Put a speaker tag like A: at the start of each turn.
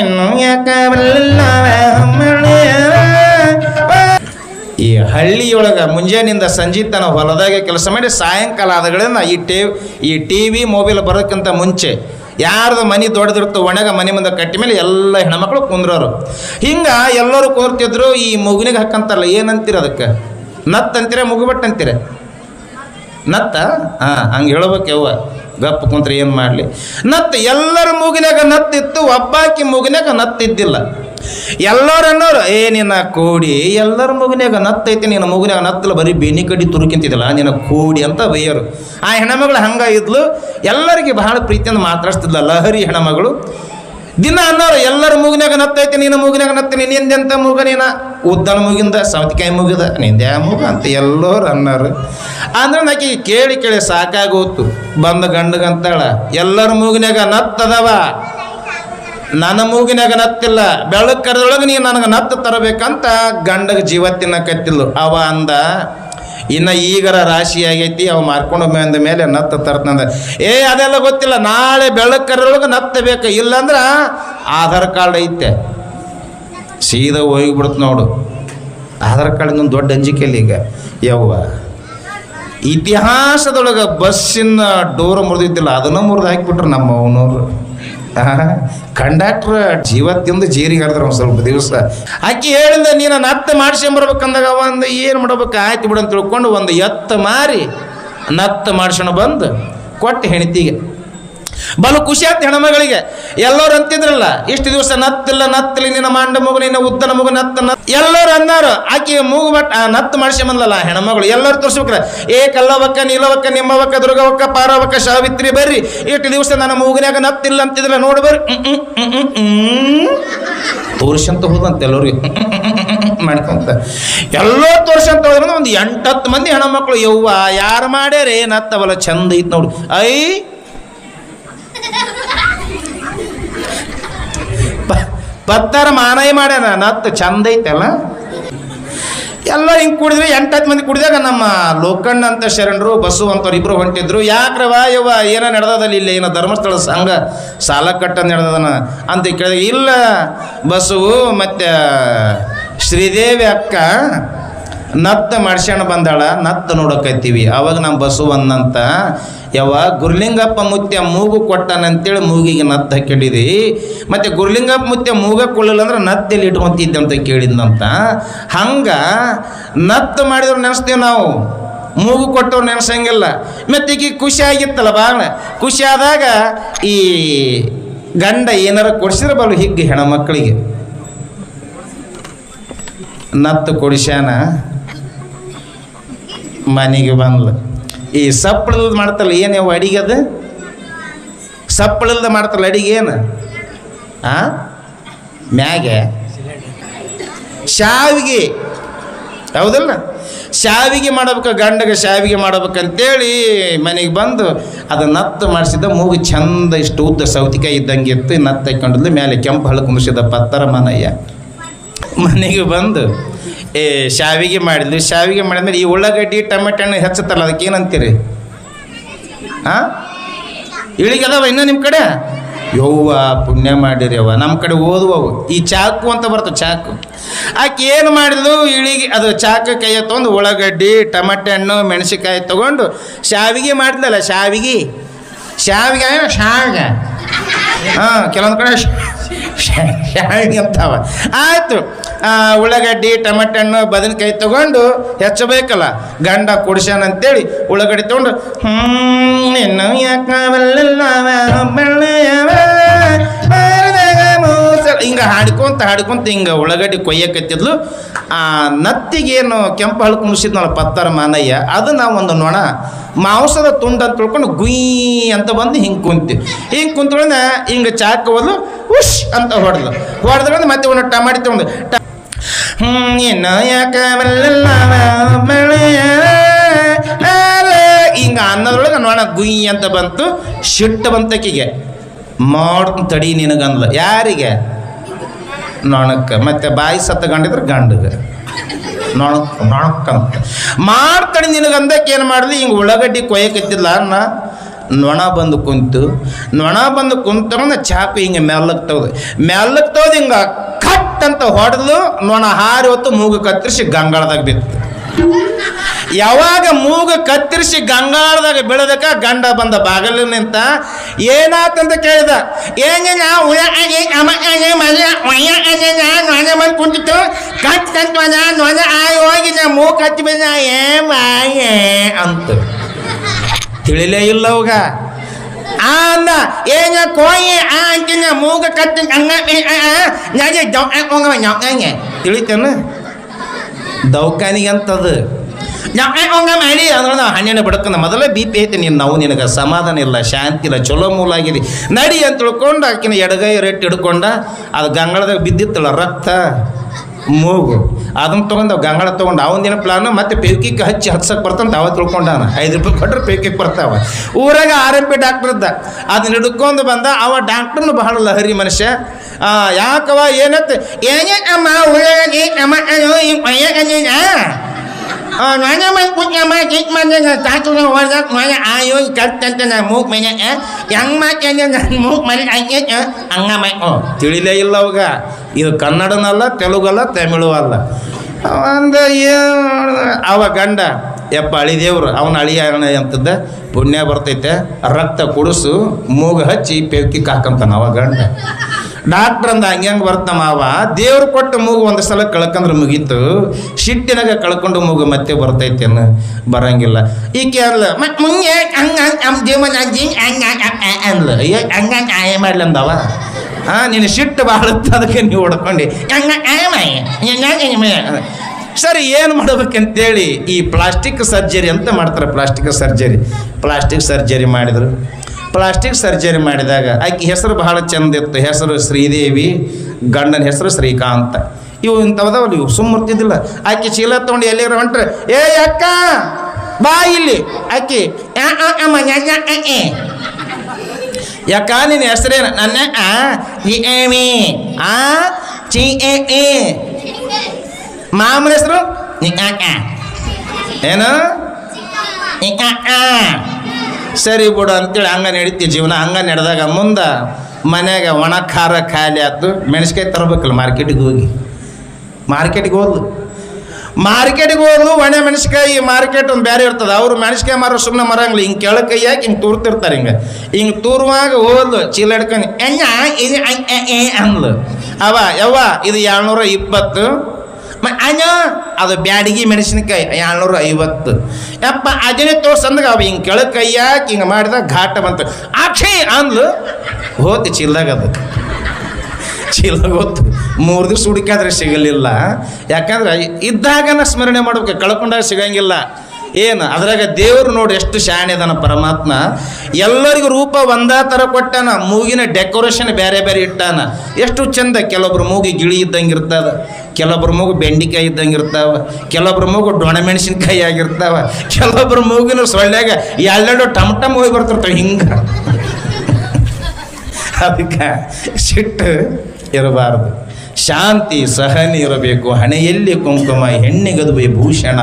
A: ಇನ್ನು ಯಾಕ? ಈ ಹಳ್ಳಿಯೊಳಗ ಮುಂಜಾನಿಂದ ಸಂಜೆ ತನ ಹೊಲದಾಗೆ ಕೆಲಸ ಮಾಡಿ ಸಾಯಂಕಾಲ ಆದಗಳಿಂದ ಈ ಟೇ ಈ ಟಿ ವಿ ಮೊಬೈಲ್ ಬರೋಕ್ಕಿಂತ ಮುಂಚೆ ಯಾರ್ದು ಮನೆ ದೊಡ್ಡದಿರ್ತೋ ಒಣಗ ಮನೆ ಮುಂದೆ ಕಟ್ಟಿ ಮೇಲೆ ಎಲ್ಲ ಹೆಣ್ಮಕ್ಳು ಕುಂದ್ರೋರು. ಹಿಂಗೆ ಎಲ್ಲರೂ ಕೂರ್ತಿದ್ರು ಈ ಮಗುನಿಗೆ ಹಾಕಂತಾರಲ್ಲ ಏನಂತೀರ ಅದಕ್ಕೆ? ನತ್ ಅಂತೀರ ಮುಗುಬಟ್ ಅಂತೀರ ನತ್ತ? ಹಾಂ, ಹಂಗೆ ಹೇಳ್ಬೇಕು ಯವ್ವ. ಗಪ್ಪ ಕುಂತ್ರೆ ಏನು ಮಾಡಲಿ? ನತ್ ಎಲ್ಲರ ಮೂಗಿನಾಗ ನತ್ತಿತ್ತು, ಒಬ್ಬಾಕಿ ಮೂಗಿನಾಗ ನತ್ತಿದ್ದಿಲ್ಲ. ಎಲ್ಲರೂ ಅನ್ನೋರು, ಏ, ನಿನ್ನ ಕೋಡಿ, ಎಲ್ಲರ ಮಗನಾಗ ನತ್ತೈತಿ, ನಿನ್ನ ಮೂಗಿನಾಗ ನತ್ತಲ್ಲ, ಬರೀ ಬೇನಿ ಕಡಿ ತುರುಕಿಂತಿದ್ದಿಲ್ಲ, ನಿನ್ನ ಕೋಡಿ ಅಂತ ಬೈಯೋರು. ಆ ಹೆಣ್ಮಗಳು ಹಂಗ ಇದ್ಲು. ಎಲ್ಲರಿಗೆ ಬಹಳ ಪ್ರೀತಿಯಿಂದ ಮಾತಾಡಿಸ್ತಿದ್ಲ ಲಹರಿ ಹೆಣ್ಮಗಳು. ದಿನ ಅನ್ನೋರು, ಎಲ್ಲರ ಮೂಗಿನಾಗ ನತ್ತೈತಿ, ನಿನ್ನ ಮೂಗಿನಾಗ ನತ್ತ ನಿನ್ನೆಂದೆಂತ ಮೂಗ ನೀನ? ಉದ್ದನ ಮುಗಿಂದ ಸೌತಿಕಾಯಿ ಮುಗಿದ ನಿಂದೆ ಮುಗ ಅಂತ ಎಲ್ಲರೂ ಅನ್ನೋರು. ಅಂದ್ರೆ ನಾಕಿ ಕೇಳಿ ಕೇಳಿ ಸಾಕಾಗೋತು. ಬಂದ ಗಂಡಗಂತಾಳ, ಎಲ್ಲರ ಮೂಗಿನಾಗ ನತ್ತದವ ನನ್ನ ಮೂಗಿನಾಗ ನತ್ತಿಲ್ಲ ಬೆಳಕು ಕರೆದೊಳಗೆ ನೀ ನನಗೆ ನತ್ತು ತರಬೇಕಂತ ಗಂಡಗ ಜೀವ ತಿನ್ನಕತ್ತಿಲ್ಲ ಅವ ಅಂದ, ಇನ್ನ ಈಗರ ರಾಶಿ ಆಗೈತಿ, ಅವ ಮಾರ್ಕೊಂಡು ಬಂದ ಮೇಲೆ ನತ್ತ ತರ್ತಂದ ಏ, ಅದೆಲ್ಲ ಗೊತ್ತಿಲ್ಲ, ನಾಳೆ ಬೆಳಕು ಕರೆದೊಳಗೆ ನತ್ತ ಬೇಕು, ಇಲ್ಲಾಂದ್ರೆ ಆಧಾರ್ ಕಾರ್ಡ್ ಐತೆ. ಸೀದಾ ಹೋಗಿಬಿಡ್ತು ನೋಡು. ಆಧಾರ್ ಕಾರ್ಡ್ ದೊಡ್ಡ ಅಂಜಿಕೆಯಲ್ಲಿ ಈಗ, ಯವ್ವ. ಇತಿಹಾಸದೊಳಗೆ ಬಸ್ಸಿನ ಡೋರ್ ಮುರಿದಿದ್ದಿಲ್ಲ, ಅದನ್ನು ಮುರಿದು ಹಾಕಿಬಿಟ್ರು ನಮ್ಮ ಅವನವರು ಕಂಡಕ್ಟ್ರ್ ಜೀವತ್ತಿಂದ ಜೀರಿಗೆ ಹರಿದ್ರು ಒಂದು ಸ್ವಲ್ಪ ದಿವಸ. ಆಕಿ ಹೇಳಿದ ನೀನು ನತ್ತ ಅವ ಅಂದ ಏನು ಮಾಡ್ಬೇಕು? ಆಯ್ತು ಬಿಡು ಅಂತ ತಿಳ್ಕೊಂಡು ಒಂದು ಎತ್ತ ಮಾರಿ ನತ್ತ ಮಾಡ್ಸೋಣ ಬಂದು ಕೊಟ್ಟು ಹೆಣ್ತಿಗೆ ಬಲು ಖುಷಿ ಆಯ್ತು ಹೆಣ್ಮಗಳಿಗೆ. ಎಲ್ಲರೂ ಅಂತಿದ್ರಲ್ಲ, ಇಷ್ಟು ದಿವಸ ನತ್ತಿಲ್ಲ, ನತ್ತಲಿ ನಿನ್ನ ಮಾಂಡ ಮಗು, ನಿನ್ನ ಉದ್ದನ ಮಗು ನತ್ತ ನತ್ ಎಲ್ಲರೂ ಅಂದಾರು ಆಕೆ ಮೂಗು ಬಟ್ ನತ್ತು ಬಂದಲ್ಲ ಹೆಣ್ಮಗಳು. ಎಲ್ಲರೂ ತೋರಿಸ್ಬೇಕ್ರೆ, ಏ ಕಲ್ಲವಕ್ಕ, ನೀಲವಕ್ಕ, ನಿಮ್ಮವಕ್ಕ, ದುರ್ಗವಕ್ಕ, ಪಾರವಕ್ಕ, ಸಾವಿತ್ರಿ ಬರ್ರಿ. ಇಷ್ಟು ದಿವಸ ನನ್ನ ಮೂಗಿನಾಗ ನತ್ತಿಲ್ಲ ಅಂತಿದ್ರೆ ನೋಡಿ ಬರ್ರಿ. ತೋರ್ಸಂತ ಹೋದಂತ ಎಲ್ಲರಿಗೆ ಮಾಡ್ಕೊಂತ. ಎಲ್ಲೋ ತೋರ್ಸಂತ ಹೋದ್ರೆ ಒಂದು ಎಂಟತ್ತು ಮಂದಿ ಹೆಣ್ಮಕ್ಳು, ಯವ್ವ, ಯಾರು ಮಾಡ್ಯಾರೇ? ನತ್ತವಲ್ಲ ಚಂದ ಐತ್ ನೋಡು. ಐ ಪತ್ತಾರ ಮಾನಯ ಮಾಡ್ಯಾನ ನತ್ತು ಚಂದ ಐತಲ್ಲ? ಎಲ್ಲ ಹಿಂಗೆ ಕುಡಿದ್ವಿ ಎಂಟತ್ತು ಮಂದಿ ಕುಡಿದಾಗ ನಮ್ಮ ಲೋಕಣ್ಣ ಅಂತ ಶರಣರು ಬಸ್ಸು ಅಂತವ್ರು ಇಬ್ಬರು ಹೊಂಟಿದ್ರು. ಯಾಕ್ರವ ಯವ್ವ, ಏನೋ ನಡೆದದಲ್ಲಿ ಇಲ್ಲ ಏನೋ ಧರ್ಮಸ್ಥಳ ಸಂಘ ಸಾಲ ಕಟ್ಟಂದು ನಡೆದದನ ಅಂತ ಕೇಳಿದಾಗ ಇಲ್ಲ ಬಸ್ಸು ಮತ್ತು ಶ್ರೀದೇವಿ ಅಕ್ಕ ನತ್ತ ಮಾಡ್ಸ್ಕೊಂಡು ಬಂದಾಳ, ನತ್ತ ನೋಡಕತ್ತೀವಿ. ಅವಾಗ ನಮ್ಮ ಬಂದಂತ ಯಾವ ಗುರ್ಲಿಂಗಪ್ಪ ಮುತ್ಯ ಮೂಗು ಕೊಟ್ಟನಂತೇಳಿ ಮೂಗಿಗೆ ನತ್ತ ಕೇಳಿದಿ ಮತ್ತು ಗುರ್ಲಿಂಗಪ್ಪ ಮುತ್ಯ ಮೂಗ ಕೊಳ್ಳಲ್ಲ ಅಂದ್ರೆ ನತ್ತೆಲ್ಲಿ ಇಟ್ಕೊಂತಿದ್ದೆ ಅಂತ ಕೇಳಿದ್ನಂತ. ಹಂಗೆ ನತ್ತ ಮಾಡಿದ್ರು ನೆನೆಸ್ತೀವಿ ನಾವು. ಮೂಗು ಕೊಟ್ಟವ್ರು ನೆನೆಸಂಗಿಲ್ಲ. ಮತ್ತು ಈಗ ಖುಷಿ ಆಗಿತ್ತಲ್ಲ ಭಾಳ ಖುಷಿ ಆದಾಗ ಈ ಗಂಡ ಏನಾರ ಕೊಡಿಸಿದ್ರೆ ಬಲು ಹಿಗ್ಗಿ ಹೆಣ್ಮಕ್ಳಿಗೆ. ನತ್ತು ಕೊಡಿಸ್ಯಾನ. ಮನೆಗೆ ಬಂದ್ಲು. ಈ ಸಪ್ಪಳದ ಮಾಡ್ತಲ್ಲ, ಏನು ಯಾವ ಅಡಿಗೆ ಅದು? ಸಪ್ಪಳದ ಮಾಡ್ತಲ್ಲ ಅಡಿಗೆ ಏನು? ಆ? ಮ್ಯಾಗೆ? ಶಾವಿಗೆ. ಹೌದಲ್ಲ? ಶಾವಿಗೆ ಮಾಡ್ಬೇಕು, ಗಂಡಗೆ ಶಾವಿಗೆ ಮಾಡ್ಬೇಕಂತೇಳಿ ಮನೆಗೆ ಬಂದು ಅದು ನತ್ತು ಮಾಡಿಸಿದ ಮೂಗು ಚಂದ ಇಷ್ಟು ಉದ್ದ ಸೌತಿಕಾಯಿ ಇದ್ದಂಗೆ ಇತ್ತು ನತ್ತು ಮೇಲೆ ಕೆಂಪು ಹಳ್ಳು ಕುಂದಿಸಿದ ಪತ್ತರ ಮನಯ್ಯ. ಮನೆಗೆ ಬಂದು ಏ, ಶಾವಿಗೆ ಮಾಡಿದ್ವಿ ಶಾವಿಗೆ ಮಾಡಿದ್ಮೇಲೆ ಈ ಉಳ್ಳಾಗಡ್ಡಿ, ಟೊಮೆಟೊ ಹಣ್ಣು ಹೆಚ್ಚುತ್ತಲ್ಲ, ಅದಕ್ಕೆ ಏನಂತೀರಿ? ಹಾಂ ಇಳಿಗೆ ಅದಾವ ಇನ್ನೂ ನಿಮ್ಮ ಕಡೆ? ಯವ್ವ, ಪುಣ್ಯ ಮಾಡಿರಿ ಅವ ನಮ್ಮ ಕಡೆ ಓದುವವು. ಈ ಚಾಕು ಅಂತ ಬರ್ತವೆ ಚಾಕು. ಆಕೆ ಏನು ಮಾಡಿದ್ಲು? ಇಳಿಗೆ, ಅದು ಚಾಕು ಕೈಯ ತೊಗೊಂಡು ಉಳ್ಳಾಗಡ್ಡಿ, ಟಮಟೆ ಹಣ್ಣು ಮೆಣಸಿಕಾಯಿ ತೊಗೊಂಡು ಶಾವಿಗೆ ಮಾಡಿದ್ಲಲ್ಲ, ಶಾವಿಗೆ? ಶಾವಿಗೆ ಶಾವಿಗೆ. ಹಾಂ, ಕೆಲವೊಂದು ಕಡೆ ಶಾ- ಶಾವಿಗೆ ಅಂತಾವ ಆಯಿತು ಉಳ್ಳಾಗಡ್ಡಿ ಟಮಟೆ ಹಣ್ಣು ಬದನೆಕಾಯಿ ತೊಗೊಂಡು ಹೆಚ್ಚಬೇಕಲ್ಲ. ಗಂಡ ಕುಡಿಸ್ಯಾನ ಅಂತೇಳಿ ಉಳ್ಳಾಗಡ್ಡಿ ತೊಗೊಂಡು ಹ್ಞೂ ಇನ್ನು ಹಿಂಗ ಹಾಡ್ಕೊಂತ ಹಾಡ್ಕೊಂತ ಹಿಂಗ ಉಳ್ಳಾಗಡ್ಡಿ ಕೊಯ್ಯಕತ್ತಿದ್ಲು. ಆ, ನತ್ತಿಗೇನು ಕೆಂಪು ಹಳ್ಕು ಕುಣಿಸಿದ್ನಲ್ಲ ಪತ್ತರ ಮಾನಯ್ಯ ಅದು ನಾವು ಒಂದು ನೋಣ ಮಾಂಸದ ತುಂಡ ಅಂತ ತಿಳ್ಕೊಂಡು ಗುಯ್ ಅಂತ ಬಂದು ಹಿಂಗೆ ಕುಂತಿ. ಹಿಂಗೆ ಕುಂತ್ಕೊಂಡ ಹಿಂಗೆ ಚಾಕ್ ಹೋದ್ಲು ಉಶ್ ಅಂತ ಹೊಡೆದ್ಲು. ಹೊಡೆದ್ಕೊಂಡು ಮತ್ತೆ ಒಂದು ಟಮಾಟಿ ತೊಗೊಂಡು, ಟ ಹಿಂಗ ಅನ್ನೋದ್ರೊಳಗೆ ನೋಣ ಗುಯ್ ಅಂತ ಬಂತು. ಶಿಟ್ಟು ಬಂತಕಿಗೆ ಮಾಡ್ತು ತಡಿ ನಿನಗಂದ್ಲು. ಯಾರಿಗೆ? ನೊಣಕ್ಕೆ. ಮತ್ತೆ ಬಾಯಿ ಸತ್ತ ಗಂಡಿದ್ರೆ ಗಂಡಗೆ. ನೊಣಕ್ ನೊಣಕ್ಕಂತ ಮಾಡ್ತಾನೆ ನಿನಗಂದಕ್ಕೆ ಏನು ಮಾಡಲಿ? ಹಿಂಗೆ ಉಳ್ಳಾಗಡ್ಡಿ ಕೊಯ್ಯಕತ್ತಿಲ್ಲ ಅನ್ನ. ನೊಣ ಬಂದು ಕುಂತು. ನೊಣ ಬಂದು ಕುಂತಂದ್ರೆ ಚಾಕು ಹಿಂಗೆ ಮೆಲ್ಲಕ್ಕೆ ತೆಗ್ದು. ಮೆಲ್ಲಕ್ಕೆ ತೆಗ್ದು ಹಿಂಗೆ ಕಟ್ ಅಂತ ಹೊಡೆದು ನೊಣ ಹಾರಿ ಹೊತ್ತು ಮೂಗು ಕತ್ತರಿಸಿ ಗಂಗಾಳದಾಗ ಬಿತ್ತು. ಯಾವಾಗ ಮೂಗ ಕತ್ತರಿಸಿ ಗಂಗಾಳದಾಗ ಬೀಳದಕ್ಕ ಗಂಡ ಬಂದ ಬಾಗಲು ನಿಂತ ಏನಾತಂತ ಕೇಳಿದ? ಏನ ಉಳ ಆಗಿ ಅಮ ಅಗೆ ಮಜ ಒಯ್ಯ ಅಗೆ ನೊಣ ಬಂದು ಕುಂತಿತ್ತು. ಕತ್ ಕಟ್ ಮಜ ನೊಣ ಆಗಿ ಹೋಗಿ ನಾ ಮೂಗ್ ಕತ್ತಿ ಬಿಡ ಏ ಮಾಯೇ ಅಂತ. ತಿಳಿಲೇ ಇಲ್ಲ ಅವಾಗ. ಆ ಅಂದ ಏನ ಕೋಯಿ, ಆ ಅಂತಿನ ಮೂಗ ಕತ್ತಿ ಹಂಗ ನಾಗೆ ಹೋಗವ ನಾವು ತಿಳಿತೇನು? ದೌಕಾನಿಗೆ ಅಂತದು ನಾವು ಹಂಗ ಮಾಡಿ? ಅಂದ್ರೆ ನಾವು ಹಣ್ಣಿನ ಬಿಡಕಂದ ಮೊದಲೇ ಬಿ ಪಿ ಐತಿ ನೀನು ನಾವು ನಿನಗೆ ಸಮಾಧಾನ ಇಲ್ಲ ಶಾಂತಿ ಇಲ್ಲ ಚಲೋ ಮೂಲ ಆಗಿದೆ ನಡಿ ಅಂತ ತಿಳ್ಕೊಂಡು ಆಕಿನ ಎಡಗೈ ರೆಟ್ಟು ಹಿಡ್ಕೊಂಡ ಅದು ಗಂಗಳದಾಗ ಬಿದ್ದಿತ್ತಲ್ಲ ರಕ್ತ ಮೂಗು. ಅದನ್ನ ತೊಗೊಂಡು ತಗೊಂಡ ತೊಗೊಂಡು ಅವನ ಪ್ಲಾನ್ ಮತ್ತೆ ಪೇಕಿಗೆ ಹಚ್ಚಿ ಹಚ್ಚಕ್ಕೆ ಬರ್ತಂತ ಅವ ತಿಳ್ಕೊಂಡಾನ. ಐದು ರೂಪಾಯಿ ಕೊಟ್ಟರೆ ಪೇಕಿಗೆ ಬರ್ತಾವ. ಊರಾಗ ಆರ್ ಎಂ ಪಿ ಡಾಕ್ಟರ್ ಇದ್ದ. ಅದನ್ನ ಹಿಡ್ಕೊಂಡು ಬಂದ ಅವ ಡಾಕ್ಟರ್ನು ಬಹಳ ಲಹರಿ ಮನುಷ್ಯ. ಆ, ಯಾಕವ ಏನತ್ತೆ ಏನೇ ಅಮ್ಮ ಉಳ್ಳಾಗಡ್ಡಿ ಅಮ್ಮ ಅಯ್ಯೋ ಈ ಪಯ್ಯಾಗಡ್ಡಿನ ನಾನು ಮನೆ ಕುಟ್ಟ ಕಿಟ್ ಮಾಡಿದ ತಾತು ಹೊರದಾಗ ಮನೆ ಆಯೋ ಕಟ್ಟಂತ ನಾನು ಮೂಗ್ ಮನೆ ಹೆಂಗ್ ಮಾಡ್ತೇನೆ ನಾನು ಮೂಗ್ ಮನೆ ಹಂಗೆ ಹಂಗ ಮೈ ಓ ತಿಳಿಲೇ ಇಲ್ಲ ಅವಾಗ ಇದು ಕನ್ನಡನಲ್ಲ ತೆಲುಗಲ್ಲ ತಮಿಳು ಅಲ್ಲ ಒಂದು ಅವ ಗಂಡ ಯಪ್ಪ ಅಳಿದೇವ್ರು ಅವನ ಅಳಿಯ ಅಂತದ್ದ ಪುಣ್ಯ ಬರ್ತೈತೆ ರಕ್ತ ಕುಡಿಸು ಮೂಗ್ ಹಚ್ಚಿ ಪೆವ್ಕಿ ಕಾಕಂತಾನ ಅವ ಗಂಡ ಡಾಕ್ಟ್ರ್ ಅಂದ ಹಂಗೆ ಬರ್ತ ಮಾವ ದೇವ್ರು ಕೊಟ್ಟ ಮೂಗು ಒಂದು ಸಲ ಕಳ್ಕಂದ್ರೆ ಮುಗೀತು ಶಿಟ್ಟಿನಾಗ ಕಳ್ಕೊಂಡು ಮೂಗು ಮತ್ತೆ ಬರ್ತೈತೇನು ಬರಂಗಿಲ್ಲ ಈಕೆ ಅಲ್ಲ ಮತ್ತೆ ಮುಂಗೆ ಹಂಗ ನಮ್ಮ ಜೀವನ ಅಜ್ಜಿ ಹಂಗ ಅನ್ಲ ಅಯ್ಯೋ ಹಂಗ ಮಾಡ್ಲಿ ಅಂದವ ಹಾ ನೀನು ಶಿಟ್ಟು ಬಾಳುತ್ತೆ ಅದಕ್ಕೆ ನೀವು ಹೊಡ್ಕೊಂಡು ಹಂಗ ಆಯ ಮಾಯ ಸರಿ ಏನು ಮಾಡ್ಬೇಕಂತೇಳಿ ಈ ಪ್ಲಾಸ್ಟಿಕ್ ಸರ್ಜರಿ ಅಂತ ಮಾಡ್ತಾರೆ ಪ್ಲಾಸ್ಟಿಕ್ ಸರ್ಜರಿ ಪ್ಲಾಸ್ಟಿಕ್ ಸರ್ಜರಿ ಮಾಡಿದ್ರು ಪ್ಲಾಸ್ಟಿಕ್ ಸರ್ಜರಿ ಮಾಡಿದಾಗ ಆಕೆ ಹೆಸರು ಬಹಳ ಚಂದ ಇತ್ತು. ಹೆಸರು ಶ್ರೀದೇವಿ ಗಂಡನ ಹೆಸರು ಶ್ರೀಕಾಂತ. ಇವು ಇಂಥವದವಲ್ಲ ಇವು ಸುಮ್ಮರ್ತಿದ್ದಿಲ್ಲ ಆಕೆ ಚೀಲ ತೊಗೊಂಡು ಎಲ್ಲಿರೋ ಹೊಂಟ್ರೆ? ಏ ಅಕ್ಕ ಬಾ ಇಲ್ಲಿ. ಆಕೆ ಆ, ಆ, ಆ. ಯಾಕ ನಿನ್ನ ಹೆಸರೇನು? ನನ್ನ ಆ ಆ ಚಿ ಎ ಎ. ಮಾಮನ ಹೆಸರು? ಏನು? ನಿಕಾಕ ಸರಿ ಬಿಡು ಅಂತೇಳಿ ಹಂಗೆ ನಡೀತಿ ಜೀವನ. ಹಂಗ ನಡೆದಾಗ ಮುಂದೆ ಮನ್ಯಾಗ ಒಣ ಖಾರ ಖಾಲಿ ಆಯ್ತು ಮೆಣಸ್ಕಾಯಿ ತರಬೇಕಲ್ಲ ಮಾರ್ಕೆಟಿಗೆ ಹೋಗಿ. ಮಾರ್ಕೆಟಿಗೆ ಹೋದ್ಲು. ಮಾರ್ಕೆಟಿಗೆ ಹೋದ್ಲು, ಒಣ ಮೆಣಸ್ಕಾಯಿ ಮಾರ್ಕೆಟ್ ಒಂದು ಬೇರೆ ಇರ್ತದೆ. ಅವ್ರು ಮೆಣಸ್ಕಾಯಿ ಮಾರೋ ಸುಮ್ಮನೆ ಮರಂಗಿಲ್ಲ. ಹಿಂಗೆ ಕೆಳ ಕೈ ಹಾಕಿ ಹಿಂಗೆ ತೂರ್ತಿರ್ತಾರೆ ಹಿಂಗೆ. ಹಿಂಗೆ ತೂರುವಾಗ ಹೋದ್ಲು, ಚೀಲ ಹಿಡ್ಕೊಂಡು ಅಂದ್ಲು. ಅವ, ಯವ್ವ, ಇದು ಏಳ್ನೂರ ಇಪ್ಪತ್ತು. ಅಣ್ಣ, ಅದು ಬ್ಯಾಡಗಿ ಮೆಣಸಿನಕಾಯಿ. ಏಳ್ನೂರ ಐವತ್ತು ಯಪ್ಪ, ಅದನ್ನೇ ತೋರ್ಸಂದಾಗ ಅವ ಹಿಂಗೆ ಕೆಳಗೆ ಕೈ ಹಾಕಿ ಹಿಂಗೆ ಮಾಡಿದಾಗ ಘಾಟ ಬಂತು. ಅಕ್ಷಯ್ ಅಂದ್ಲು, ಹೋತಿ ಚೀಲ್ದಾಗ ಅದು. ಚೀಲ ಹೋತು. ಮೂರು ದಿವಸ ಹುಡುಕಾದ್ರೆ ಸಿಗಲಿಲ್ಲ. ಯಾಕಂದ್ರೆ ಇದ್ದಾಗನ ಸ್ಮರಣೆ ಮಾಡ್ಬೇಕು, ಕಳ್ಕೊಂಡಾಗ ಸಿಗಂಗಿಲ್ಲ. ಏನು, ಅದ್ರಾಗ ದೇವರು ನೋಡಿ ಎಷ್ಟು ಶಾಣೆದನ ಪರಮಾತ್ಮ. ಎಲ್ಲರಿಗೂ ರೂಪ ಒಂದೇ ಥರ ಕೊಟ್ಟಾನ, ಮೂಗಿನ ಡೆಕೋರೇಷನ್ ಬೇರೆ ಬೇರೆ ಇಟ್ಟಾನ. ಎಷ್ಟು ಚಂದ, ಕೆಲವೊಬ್ರು ಮೂಗಿ ಗಿಳಿ ಇದ್ದಂಗೆ ಇರ್ತದ. ಕೆಲವೊಬ್ರು ಮಗು ಬೆಂಡಿಕಾಯಿ ಇದ್ದಂಗೆ ಇರ್ತಾವ ಕೆಲವೊಬ್ಬರ ಮಗು ಡೊಣ ಮೆಣಸಿನ್ಕಾಯಿ ಆಗಿರ್ತಾವ ಕೆಲವೊಬ್ಬರ ಮೂಗಿನ ಸೊಳ್ಳೆಗ ಟಮ್ ಟಮ್ ಹೋಗಿ ಬರ್ತಿರ್ತಾವೆ, ಹಿಂಗೆ. ಅದಕ್ಕೆ ಸಿಟ್ಟು ಇರಬಾರ್ದು. ಶಾಂತಿ ಸಹನೆ ಇರಬೇಕು, ಹಣೆಯಲ್ಲಿ ಕುಂಕುಮ ಹೆಣ್ಣಿಗದುವೆ ಭೂಷಣ